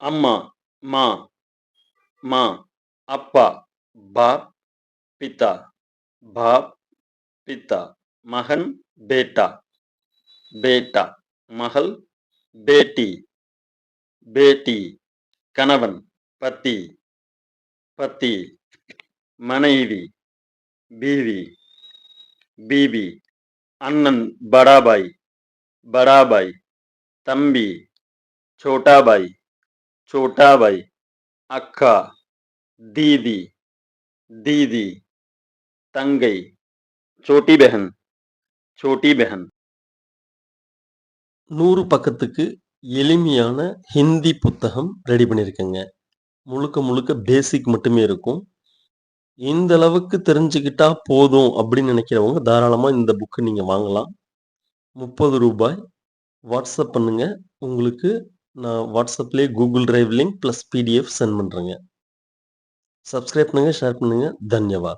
அம்மா மா மா அப்பா பாப் பிதா பாப் பிதா மகன் பேட்டா பேட்டா மகள் பேட்டி பேட்டி கணவன் பத்தி பத்தி மனைவி பீவி பீவி அண்ணன் படாபாய் படாபாய் தம்பி சோட்டாபாய் சோட்டாபாய் அக்கா தீதி தீதி தங்கை சோட்டி பெஹன் சோட்டி பெஹன் நூறு பக்கத்துக்கு எளிமையான ஹிந்தி புத்தகம் ரெடி பண்ணியிருக்கேங்க முழுக்க முழுக்க பேசிக் மட்டுமே இருக்கும் இந்த அளவுக்கு தெரிஞ்சுக்கிட்டா போதும் அப்படின்னு நினைக்கிறவங்க தாராளமாக இந்த புக்கு நீங்கள் வாங்கலாம் முப்பது ரூபாய் வாட்ஸ்அப் பண்ணுங்கள் உங்களுக்கு நான் வாட்ஸ்அப்லேயே Google Drive link plus PDF send பண்ணுறேங்க சப்ஸ்கிரைப் பண்ணுங்கள் ஷேர் பண்ணுங்கள் தன்யவாத்.